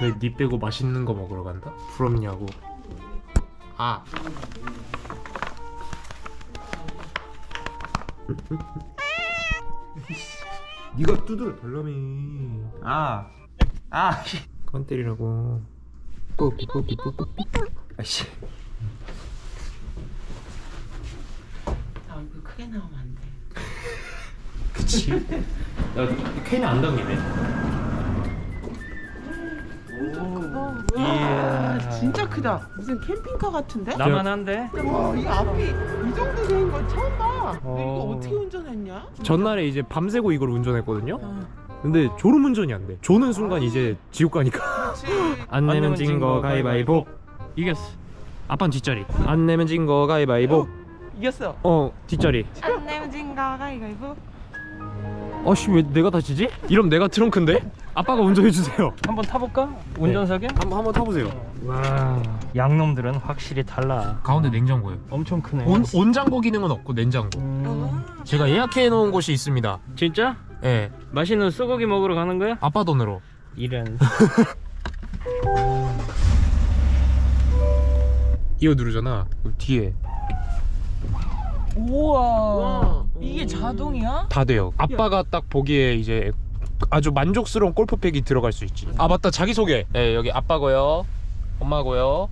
왜 니 빼고 맛있는 거 먹으러 간다? 부럽냐고. 아. 니가 두드려 달라며 아, 아, 건 때리라고. 뽀삐 뽀삐 뽀삐 아씨. 나 얼굴 크게 나오면 안 돼. 그치. 야 캔이 안 당기네 와, 진짜 크다. 무슨 캠핑카 같은데? 나만 한데? 와, 이 앞이 이 정도 된 거 처음 봐. 너 어. 이거 어떻게 운전했냐? 전날에 이제 밤새고 이걸 운전했거든요 어, 근데 졸음 운전이 안 돼. 조는 순간 이제 지옥 가니까. 그렇지. 안 내면 진 거 가위바위보. 이겼어. 아빠는 뒷자리. 안 내면 진 거 가위바위보. 이겼어. 어 뒷자리. 안 내면 진거 가위바위보. 어씨 왜 내가 다치지? 이러면 내가 트렁크인데? 아빠가 운전해 주세요. 한번 타볼까? 운전석에? 한번 한번 타보세요. 와, 양놈들은 확실히 달라. 가운데 냉장고예요. 엄청 크네. 온 온장고 기능은 없고 냉장고. 음, 제가 예약해 놓은 곳이 있습니다. 진짜? 예. 맛있는 소고기 먹으러 가는 거야? 아빠 돈으로. 이런. 이거 누르잖아. 뒤에 우와. 와. 이게 자동이야? 다 돼요. 아빠가 딱 보기에 이제 아주 만족스러운 골프백이 들어갈 수 있지. 아 맞다 자기 소개. 네 여기 아빠고요, 엄마고요,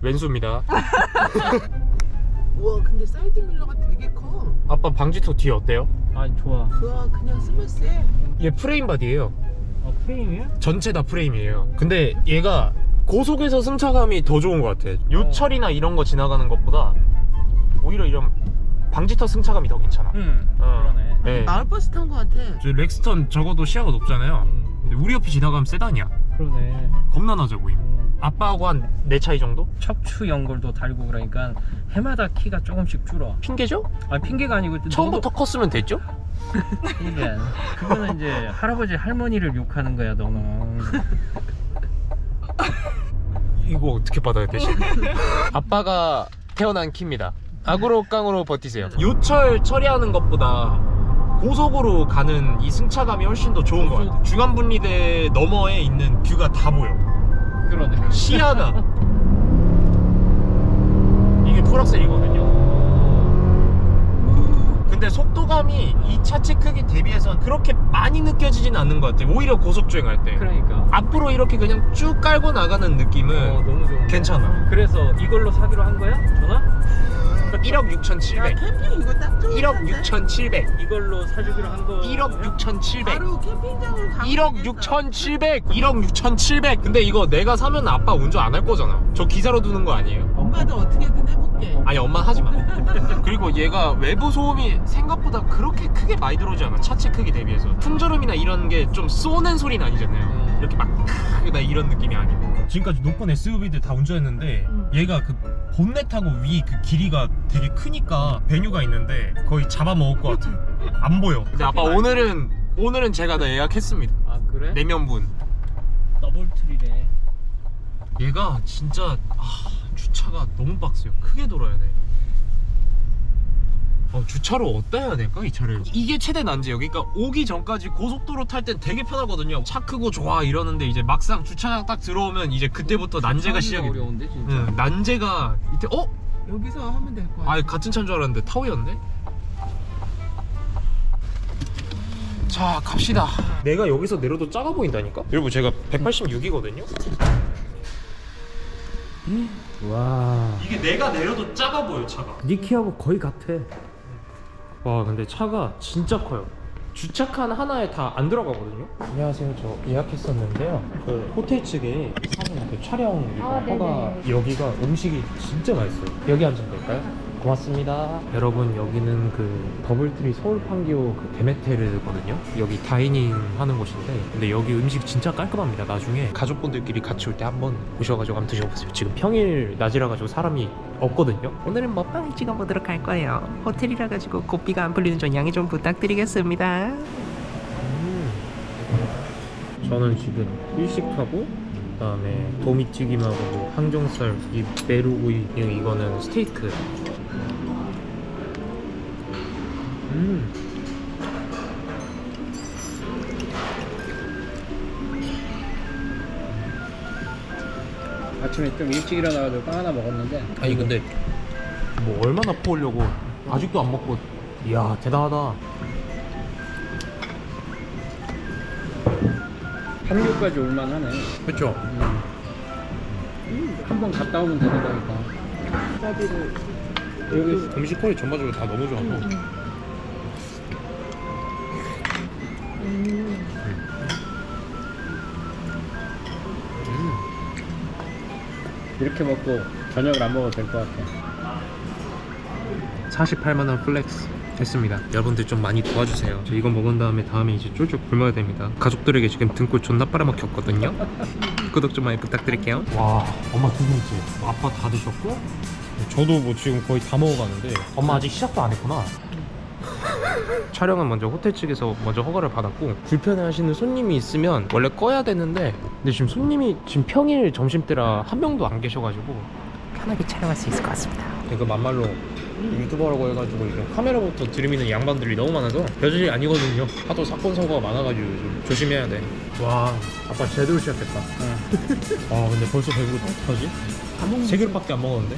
왼수입니다. 우와, 근데 사이드 밀러가 되게 커. 아빠 방지턱 뒤에 어때요? 아, 좋아. 좋아, 그냥 스무스해. 얘 프레임 바디예요. 어, 프레임이야? 전체 다 프레임이에요. 근데 얘가 고속에서 승차감이 더 좋은 것 같아. 요철이나 이런 거 지나가는 것보다 오히려 이런 방지턱 승차감이 더 괜찮아. 응. 어. 그러네. 네. 마을 버스 탄 거 같아. 저 렉스턴 적어도 시야가 높잖아요. 음, 근데 우리 옆에 지나가면 세단이야. 그러네. 겁나 낮아 보임. 음. 아빠하고 한 내 차이 정도? 척추 연골도 달고 그러니까 해마다 키가 조금씩 줄어. 핑계죠? 아 핑계가 아니고 처음부터 컸으면 됐죠? 이게 그거는 이제 할아버지 할머니를 욕하는 거야 너는. 이거 어떻게 받아야 되지? 아빠가 태어난 키입니다. 악으로 깡으로 버티세요. 요철 처리하는 것보다 고속으로 가는 이 승차감이 훨씬 더 좋은 것 같아요. 중앙 분리대 너머에 있는 뷰가 다 보여. 그러네. 시야가 이게 풀악셀이거든요. 근데 속도감이 이 차체 크기 대비해서 그렇게 많이 느껴지진 않는 것 같아요. 오히려 고속 주행할 때. 그러니까. 앞으로 이렇게 그냥 쭉 깔고 나가는 느낌은 어 너무 좋은. 괜찮아. 그래서 이걸로 사기로 한 거야? 전화? 1억 야, 6,700. 캠핑 이거 딱 좋은 1억 6,700. 이걸로 사주기로 한 거. 1억 6,700. 바로 캠핑장으로 가면 1억 되겠어. 6,700. 1억 6,700. 근데 이거 내가 사면 아빠 운전 안 할 거잖아. 저 기사로 두는 거 아니에요? 엄마도 어떻게든 해볼게. 아니 엄마 하지 마. 그리고 얘가 외부 소음이 생각보다 그렇게 크게 많이 들어오지 않아. 차체 크기 대비해서. 풍절음이나 이런 게 좀 쏘는 소리는 아니잖아요. 음. 이렇게 막 크나 이런 느낌이 아니고. 지금까지 높은 SUV들 다 운전했는데 음. 얘가 그 본넷하고 위 그 길이가 되게 크니까 배뉴가 있는데 거의 잡아먹을 것 같아. 안 보여. 근데 아빠 오늘은 오늘은 제가 다 예약했습니다. 아 그래? 내면분. 더블 트리네. 얘가 진짜 아, 주차가 너무 빡세요. 크게 돌아야 돼. 어, 주차를 어디다 해야 될까 이 차를? 이게 최대 난제예요. 그러니까 오기 전까지 고속도로 탈 땐 되게 편하거든요. 차 크고 좋아 이러는데 이제 막상 주차장 딱 들어오면 이제 그때부터 난제가 시작이 돼. 어려운데 진짜. 응, 난제가 이때 어? 여기서 하면 될 거야. 아 같은 차인 줄 알았는데 타오였네. 자 갑시다. 내가 여기서 내려도 작아 보인다니까? 여러분 제가 186이거든요. 와. 이게 내가 내려도 작아 보여 차가. 니키하고 거의 같아. 와 근데 차가 진짜 커요. 주차칸 하나에 다 안 들어가거든요. 안녕하세요. 저 예약했었는데요. 그 호텔 측에 사는 그 촬영 아, 허가 네네. 여기가 음식이 진짜 맛있어요. 여기 앉으면 될까요? 고맙습니다. 여러분 여기는 그 더블트리 서울 판교 그 데메테르거든요. 여기 다이닝 하는 곳인데 근데 여기 음식 진짜 깔끔합니다. 나중에 가족분들끼리 같이 올 때 한번 오셔가지고 한번 드셔보세요. 지금 평일 낮이라 가지고 사람이 없거든요. 오늘은 먹방을 찍어보도록 할 거예요. 호텔이라 가지고 고삐가 안 풀리는 점 양해 좀 부탁드리겠습니다. 음. 저는 지금 일식하고 그다음에 도미튀김하고 항정살 이 메루구이 이- 이거는 스테이크 음. 아침에 좀 일찍 일어나가지고 빵 하나 먹었는데 아니 근데 뭐 얼마나 퍼오려고 아직도 안 먹고 이야 대단하다 한류까지 올만하네. 그쵸? 한번 갔다 오면 되는 거니까. 여기 음식 퀄이 전반적으로 다 너무 좋아서 이렇게 먹고 저녁을 안 먹어도 될 것 같아. 48만 원 플렉스 했습니다. 여러분들 좀 많이 도와주세요. 저 이거 먹은 다음에 다음에 이제 쫄쫄 굶어야 됩니다. 가족들에게 지금 등골 존나 빨아먹혔거든요. 구독 좀 많이 부탁드릴게요. 와 엄마 두 분째. 아빠 다 드셨고? 저도 뭐 지금 거의 다 먹어가는데 엄마 아직 시작도 안 했구나 촬영은 먼저 호텔 측에서 먼저 허가를 받았고 불편해하시는 손님이 있으면 원래 꺼야 되는데 근데 지금 손님이 지금 평일 점심때라 한 명도 안 계셔가지고 편하게 촬영할 수 있을 것 같습니다. 그 만말로 유튜버라고 해가지고 이게 카메라부터 들이미는 양반들이 너무 많아서 별일이 아니거든요. 하도 사건 사고가 많아가지고 요즘 조심해야 돼. 와, 아빠 제대로 시작했다. 아, 근데 벌써 배부르다. 어떡하지? 세 그릇밖에 안 먹었는데.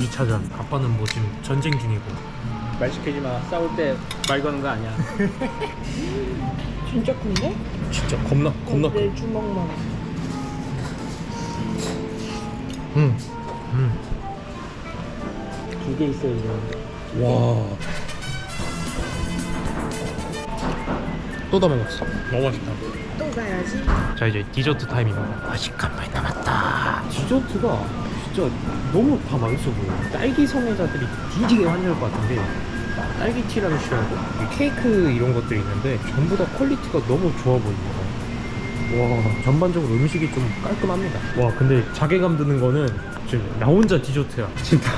2차전. 아빠는 뭐 지금 전쟁 중이고. 말 시키지 마. 싸울 때 말 거는 거 아니야. 진짜 큰데? 진짜 겁나 겁나 커. 내 주먹만. 응. 응. 두 개 있어요, 이거. 와. 또 다 먹었어. 너무 맛있다. 또 가야지. 자 이제 디저트 타임입니다. 아직 한 발 남았다. 디저트가 진짜 너무 다 맛있어 보여. 딸기 성애자들이 뒤지게 환장할 것 같은데 딸기 티라미슈하고 이 케이크 이런 것들이 있는데 전부 다 퀄리티가 너무 좋아 보입니다. 와 전반적으로 음식이 좀 깔끔합니다. 와 근데 자괴감 드는 거는 지금 나 혼자 디저트야. 진짜.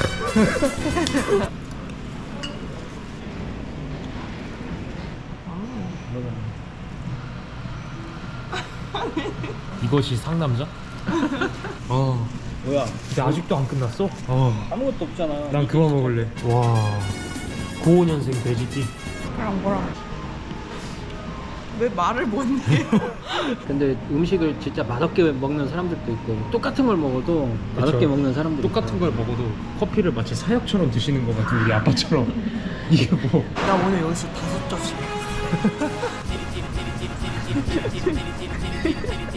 이것이 상남자? 어. 뭐야? 근데 아직도 안 끝났어? 어. 아무것도 없잖아. 난 그만 먹을래. 와. 95년생 돼지띠. 그럼 뭐랑? 왜 말을 못해? 근데 음식을 진짜 맛없게 먹는 사람들도 있고 똑같은 걸 먹어도 맛없게 그쵸. 먹는 사람들 똑같은 걸 먹어도 커피를 마치 사약처럼 드시는 것 같은 우리 아빠처럼. 이게 뭐. 나 오늘 여기서 다섯 접시.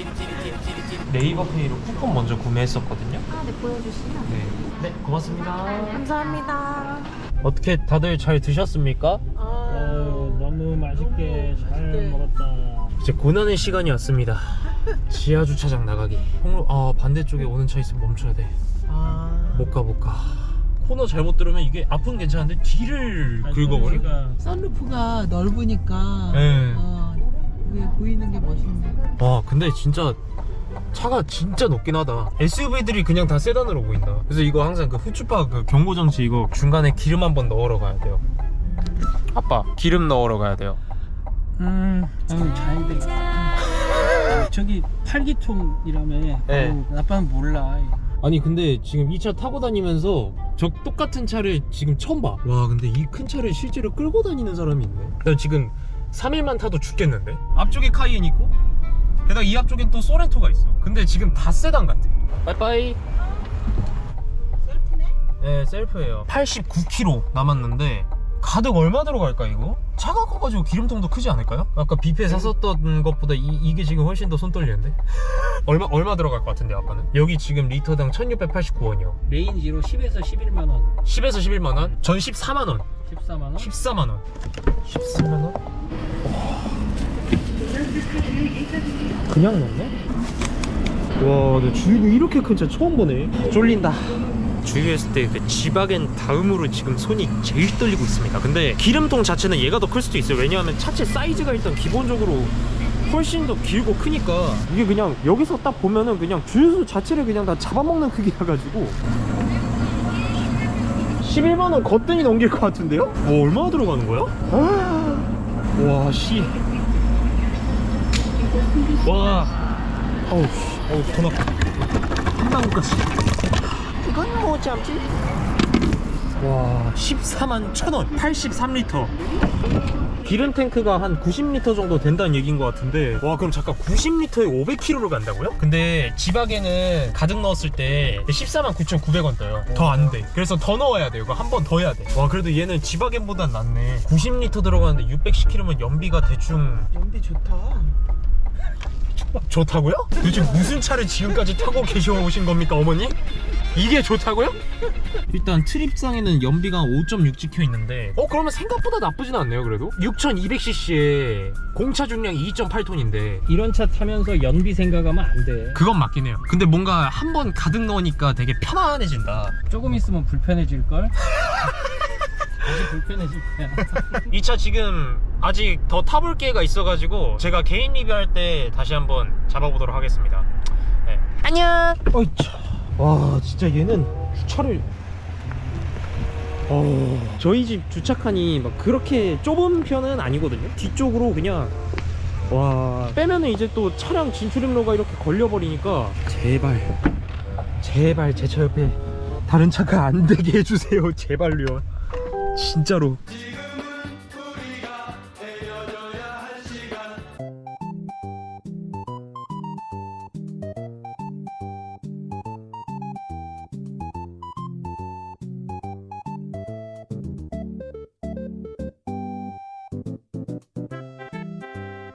네이버 페이로 쿠폰 먼저 구매했었거든요. 아, 네, 보여주시면. 네. 네, 고맙습니다. 감사합니다. 어떻게 다들 잘 드셨습니까? 어, 너무 맛있게 잘 먹었다. 이제 고난의 시간이 왔습니다. 지하 주차장 나가기. 홍로 아 반대쪽에 오는 차 있으면 멈춰야 돼. 아. 못 가 못 가. 코너 잘못 들으면 이게 앞은 괜찮은데 뒤를 긁어버려. 썬루프가 넓으니까. 네. 어, 위에 보이는 게 멋있네. 와 근데 진짜 차가 진짜 높긴 하다. SUV들이 그냥 다 세단으로 보인다. 그래서 이거 항상 그 후추파 그 경고 장치 이거 중간에 기름 한번 넣으러 가야 돼요. 아빠 기름 넣으러 가야 돼요. 음, 음, 잘 돼. 어, 저기 팔기통이라며. 네. 어, 아빠는 몰라. 아니 근데 지금 이 차 타고 다니면서 저 똑같은 차를 지금 처음 봐. 와 근데 이 큰 차를 실제로 끌고 다니는 사람이 있네. 나 지금 3일만 타도 죽겠는데? 앞쪽에 카이엔 있고 게다가 이 앞쪽엔 또 소렌토가 있어. 근데 지금 다 세단 같아. 빠이빠이. 셀프네? 네 셀프예요. 89km 남았는데 가득 얼마 들어갈까 이거? 차가 커가지고 기름통도 크지 않을까요? 아까 뷔페 샀었던 것보다 이, 게 지금 훨씬 더 손 떨리는데? 얼마 얼마 들어갈 것 같은데 아까는? 여기 지금 리터당 1689원이요. 레인지로 10에서 11만 원, 10에서 11만 원? 전 14만 원. 14만 원. 14만 원. 14만 원? 그냥 넣네? 와, 나 주유구 이렇게 큰 차 처음 보네. 쫄린다. 주유했을 때 그 지박엔 다음으로 지금 손이 제일 떨리고 있습니다. 근데 기름통 자체는 얘가 더 클 수도 있어요. 왜냐하면 차체 사이즈가 일단 기본적으로 훨씬 더 길고 크니까 이게 그냥 여기서 딱 보면은 그냥 주유소 자체를 그냥 다 잡아먹는 크기라 가지고 11만 원 거뜬히 넘길 것 같은데요? 와 얼마나 들어가는 거야? 와 씨. 와. 어우 씨. 어우 돈 아파. 한 방울까지. 이건 뭐 잡지? 와 14만 천 원. 83리터. 기름 탱크가 한 90리터 정도 된다는 얘기인 것 같은데 와 그럼 잠깐 90리터에 500km를 간다고요? 근데 지박에는 가득 넣었을 때 14만 9,900원 떠요 더 안돼 그래서 더 넣어야 돼 이거 한 번 더 해야 돼와 그래도 얘는 지박엔보단 낫네 90리터 들어가는데 610km면 연비가 대충 연비 좋다. 좋다고요? 도대체 무슨 차를 지금까지 타고 계셔 오신 겁니까 어머니? 이게 좋다고요? 일단 트립상에는 연비가 5.6 찍혀 있는데 어 그러면 생각보다 나쁘진 않네요 그래도 6200cc에 공차 중량이 2.8톤인데 이런 차 타면서 연비 생각하면 안 돼 그건 맞긴 해요 근데 뭔가 한 번 가득 넣으니까 되게 편안해진다 조금 있으면 불편해질 걸? 아주 불편해질 거야 이 차 지금 아직 더 타볼 기회가 있어가지고 제가 개인 리뷰할 때 다시 한번 잡아보도록 하겠습니다. 네. 안녕. 어이차. 와 진짜 얘는 주차를. 어 저희 집 주차칸이 막 그렇게 좁은 편은 아니거든요. 뒤쪽으로 그냥. 와 빼면은 이제 또 차량 진출입로가 이렇게 걸려버리니까. 제발. 제발 제 차 옆에 다른 차가 안 되게 해주세요. 제발요. 진짜로